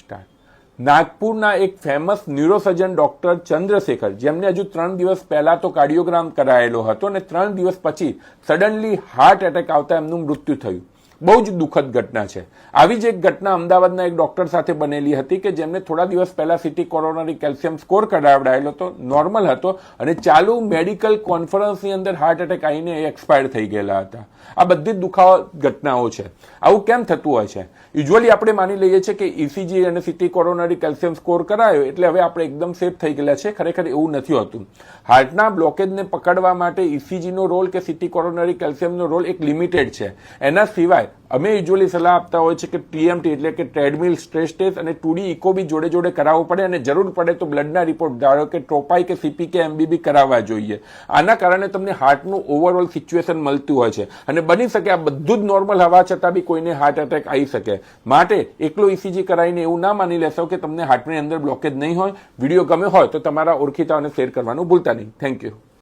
Start. નાગપુરના એક famous neurosurgeon doctor Chandrashekhar, જેમને હજુ ત્રણ દિવસ પહેલા તો કાર્ડિયોગ્રામ કરાયેલો હતો અને ત્રણ દિવસ પછી સડનલી હાર્ટ એટેક આવતા એમનું મૃત્યુ થયું. બહુ જ દુઃખદ ઘટના છે. આવી જ એક ઘટના અમદાવાદના એક ડોક્ટર સાથે બનેલી હતી કે જેમને થોડા દિવસ પહેલા સિટી કોરોનરી કેલ્શિયમ સ્કોર કઢાવડાયેલો હતો, નોર્મલ હતો અને ચાલુ મેડિકલ કોન્ફરન્સની અંદર હાર્ટ એટેક આવીને એ એક્સપાયર થઈ ગયેલા હતા. આ બધી જ દુખાવા ઘટનાઓ છે. આવું કેમ થતું હોય છે? યુઝ્યુઅલી આપણે માની લઈએ છીએ કે ઇસીજી અને સિટી કોરોનરી કેલ્શિયમ સ્કોર કરાયો એટલે હવે આપણે એકદમ સેફ થઈ ગયેલા છે. ખરેખર એવું નથી હોતું. હાર્ટના બ્લોકેજને પકડવા માટે ઇસીજીનો રોલ કે સિટી કોરોનરી કેલ્શિયમનો રોલ એક લિમિટેડ છે. એના સિવાય અમે યુઝ્યુઅલી સલાહ આપતા હોય છે કે ટીએમટી એટલે કે ટ્રેડમિલ સ્ટ્રેસ ટેસ્ટ અને ટુડી ઇકો બી જોડે જોડે કરાવવું પડે અને જરૂર પડે તો બ્લડના રિપોર્ટ ધારો કે ટોપાઈ કે સીપી કે એમબીબી કરાવવા જોઈએ. આના કારણે તમને હાર્ટનું ઓવરઓલ સિચ્યુએશન મળતું હોય છે. અને બની શકે આ બધું જ નોર્મલ હવા છતાં બી કોઈને હાર્ટ એટેક આવી શકે. માટે એકલો ઇસીજી કરાવીને એવું ના માની લેશો કે તમને હાર્ટની અંદર બ્લોકેજ નહીં હોય. વીડિયો ગમે હોય તો તમારા ઓળખીતાઓને શેર કરવાનું ભૂલતા નહીં. Thank you